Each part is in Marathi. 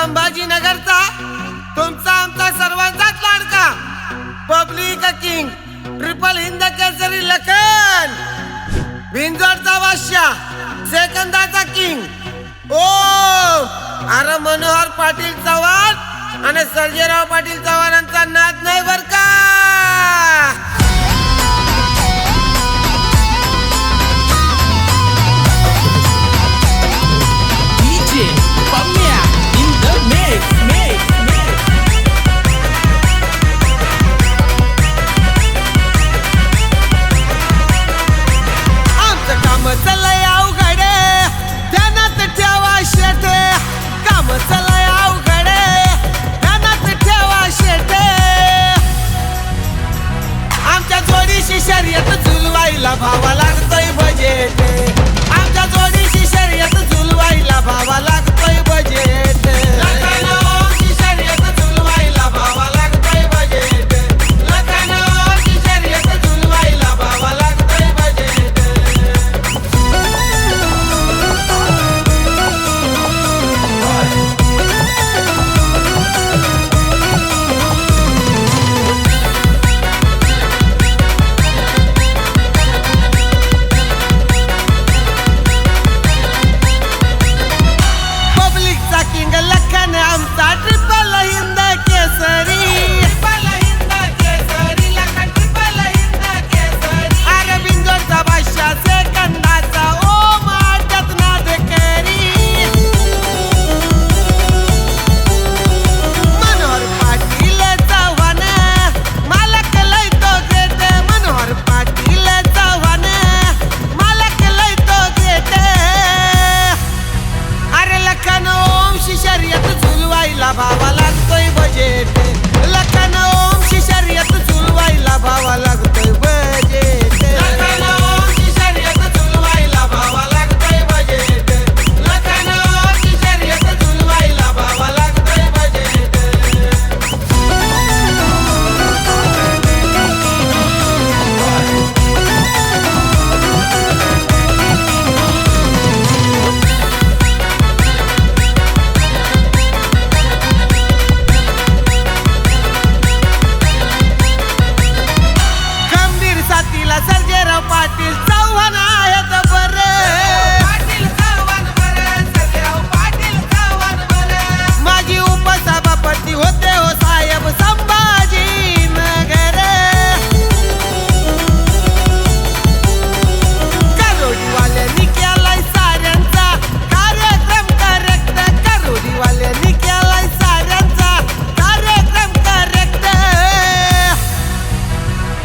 संभाजीनगरचा तुमचा आमचा सर्वांचाच लाडका. Public king triple Hind Kesari Lakhan. भिंजोडचा Washya सेकंदाचा किंग ओ अरे मनोहर पाटील चव्हाण आणि सर्जेराव पाटील चव्हाण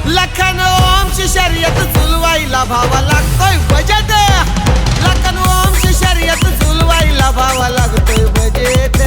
लखन ओम ओमची शर्यत झुलवायला भावा लागतोय बजेट. लखन ओम ओमची शर्यत झुलवायला भावा लागतोय बजेट.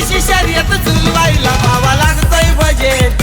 दिवशी शर्यत चुलवायला पावा लागतोय बजेट